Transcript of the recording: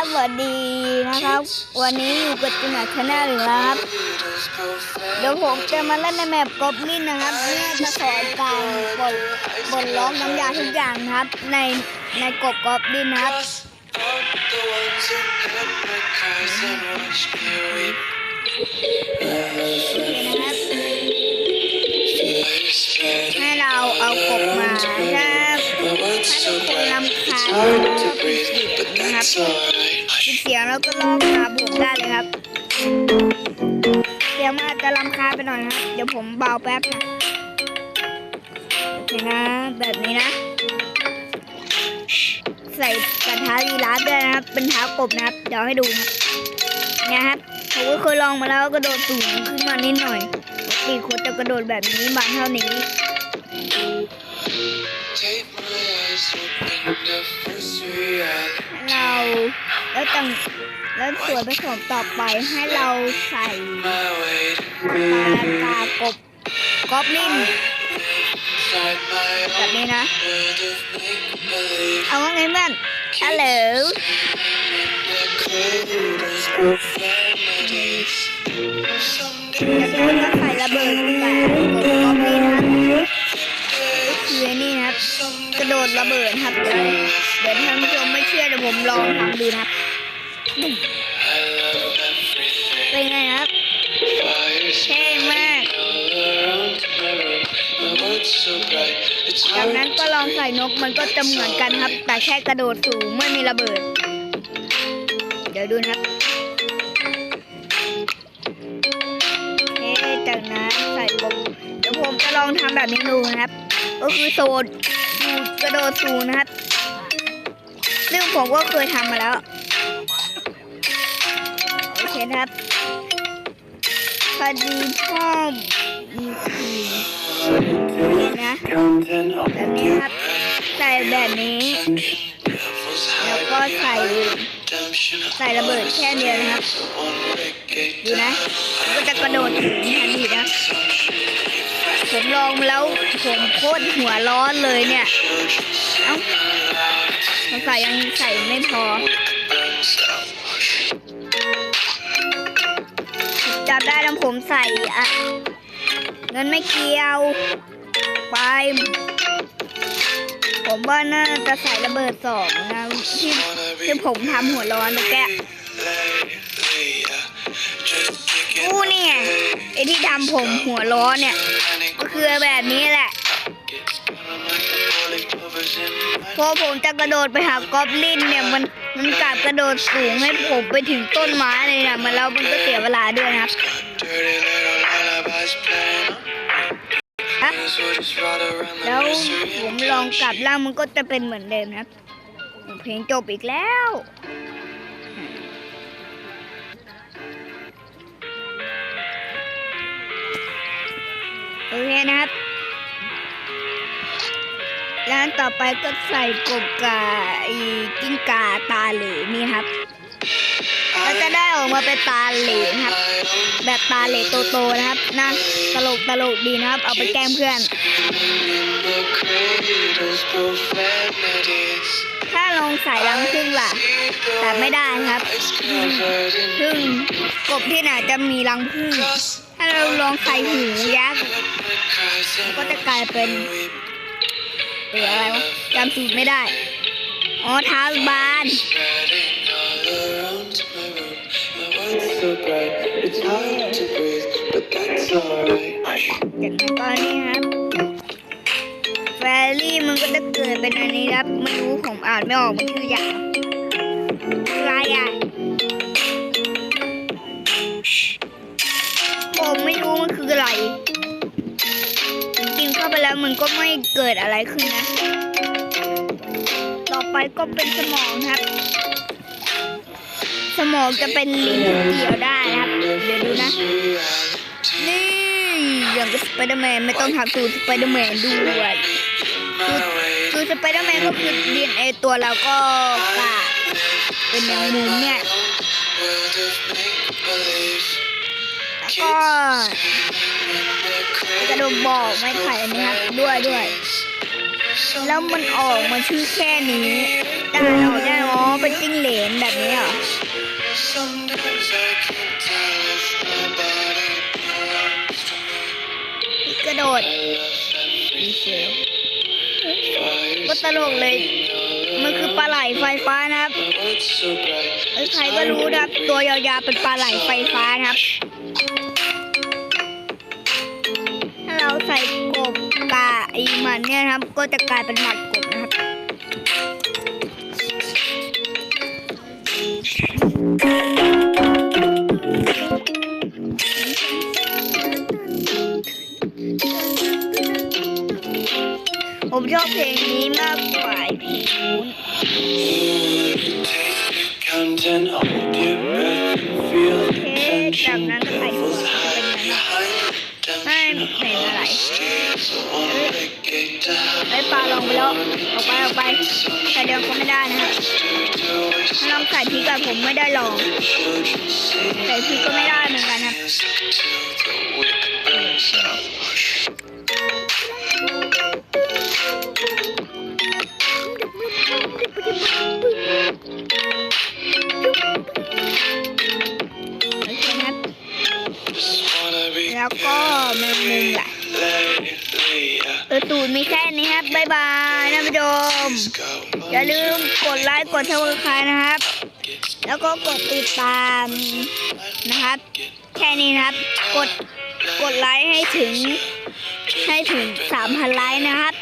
ครับสวัสดีนะครับ วันนี้อยู่กับจินาชาแนลอีกแล้วครับ เดี๋ยวผมจะมาเล่นในแมปกอบลินนะครับเนี่ยจะสอนการบนบนล้อมน้ำยาทุกอย่างนะครับ ในในกบกอบลินนะครับนะครับ ให้เราเอากบมาถ้า ถ้าทุกคนรำคาญก็ปิดเสียงนะครับปิดเสียงแล้วก็ลองมาผมได้เลยครับ เสียงมันอาจจะรำคาญไปหน่อยนะครับ เดี๋ยวผมเบาแป๊บนะโอเคนะ แบบนี้นะ ใส่กระทะลีลาด้วยนะครับ เป็นเท้ากบนะครับ เดี๋ยวให้ดูนะครับนี่ยครับผมก็เคยลองมาแล้วกระโดดสูงขึ้นมานิดหน่อยปกติคนจะกระโดดแบบนี้บางเท่านี้ เราแล้วจังแล้วส่วนผสมต่อไปให้เราใส่ปลาปลากบกอบลินแบบนี้นะ เอาว่าไงเพื่อนฮัลโหลแล้วก็ใส่ระเบิดใส่กบกอบลิน ดระเบิดครับ เดี๋ยวเดี๋ยวท่านผู้ชมไม่เชื่อเดี๋ยวผมลองทำดูนะครับเป็นไงครับเท่มากจากนั้นก็ลองใส่นกมันก็จะเหมือนกันครับ แต่แค่กระโดดสูงไม่มีระเบิด เดี๋ยวดูนะครับจากนั้นใส่กบเดี๋ยวผมจะลองทำแบบนี้ดูนะครับ ก็คือโซน สูกระโดดสูงนะครับ ซึ่งผมก็เคยทำมาแล้ว โอเคนะครับพอดีพ่อมีทีนะแบบนี้ครับ ใส่แบบนี้ แล้วก็ใส่ใส่ระเบิดแค่เดียวนะครับ ดูนะ ก็จะกระโดดถึงทันทีนะ ผมลองแล้วผมโคตรหัวร้อนเลยเนี่ย เอ้าสงสัยยังใส่ไม่พอจับได้แล้วผมใส่อะเงินไม่เกี่ยว ไป ผมว่าน่าจะใส่ระเบิดสองนะที่ที่ผมทำหัวร้อนเมื่อกี้อู้นี่ไงไอที่ทำผมหัวร้อนเนี่ย คือแบบนี้แหละพอผมจะกระโดดไปหากอบลินเนี่ยมันมันกลับกระโดดสูงให้ผมไปถึงต้นไม้เลยนะมันแล้วมันก็เสียเวลาด้วยนะครับแล้วผมลองกลับล่างมันก็จะเป็นเหมือนเดิมนะครับเพลงจบอีกแล้ว โอเคนะครับแล้วต่อไปก็ใส่กบกาไอ้กิ้งกาตาเหลนี่ครับแล้วจะได้ออกมาเป็นตาเหลนะครับ แบบตาเหลโตๆนะครับนะตลกตลกดีนะครับ เอาไปแกล้งเพื่อน ถ้าลองใส่รังพึ่งล่ะ แต่ไม่ได้ครับพึ่งกบที่ไหนจะมีรังพึ่งถ้าเราลองใส่หูยักษ์ ก็จะกลายเป็นเอออะไรวะจำสูตรไม่ได้ อ๋อเท้าบาน It's hard to breathe, but that's alright. จากนั้นก็นี่ครับแฟรี่มันก็จะเกิดเป็นอันนี้ครับไม่รู้ผมอ่านไม่ออกมันชื่ออย่างอะไรอะ แล้วมันก็ไม่เกิดอะไรขึ้นนะ ต่อไปก็เป็นสมองครับ สมองจะเป็นลิ้นเกี่ยวได้นะครับ เดี๋ยวดูนะ นี่อย่างกับสไปเดอร์แมนไม่ต้องทำสูตรสไปเดอร์แมนด้วยคือสไปเดอร์แมนก็คือดีเอ็นเอตัวเราก็กะเป็นอย่างมุมเนี่ย ก็กระโดดบอกไม่ไผ่นะครับด้วยด้วย แล้วมันออกมาชื่อแค่นี้ได้หรอได้อ๋อเป็นจิ้งเหลนแบบนี้เหรอกระโดดก็ตลกเลย มันคือปลาไหลไฟฟ้านะครับใครก็รู้นะตัวยาวๆเป็นปลาไหลไฟฟ้านะครับ เราใส่กบกาไอมันเนี่ยนะครับ ก็จะกลายเป็นหมัดกบนะครับผมชอบเพลงนี้มากกว่าไอ้ผีนู้น Count ten, hold your breath and feel the เอ๊ะจาก tension. เห็นอะไรไอ้ปลาลงไปแล้วออกไปออกไปแต่เดียวก็ไม่ได้นะครับ to waste ลองใส่พริกกับผมไม่ได้ลองใส่พริกก็ไม่ได้เหมือนกันครับ แล้วก็แมงมุมล่ะเออตูดมีแค่นี้ครับ บ๊ายบายท่านผู้ชม อย่าลืมกดไลค์กดซับสไครนะครับ แล้วก็กดติดตามนะครับ แค่นี้นะครับ กดกดไลค์ให้ถึงให้ถึง 3,000 ไลค์นะครับ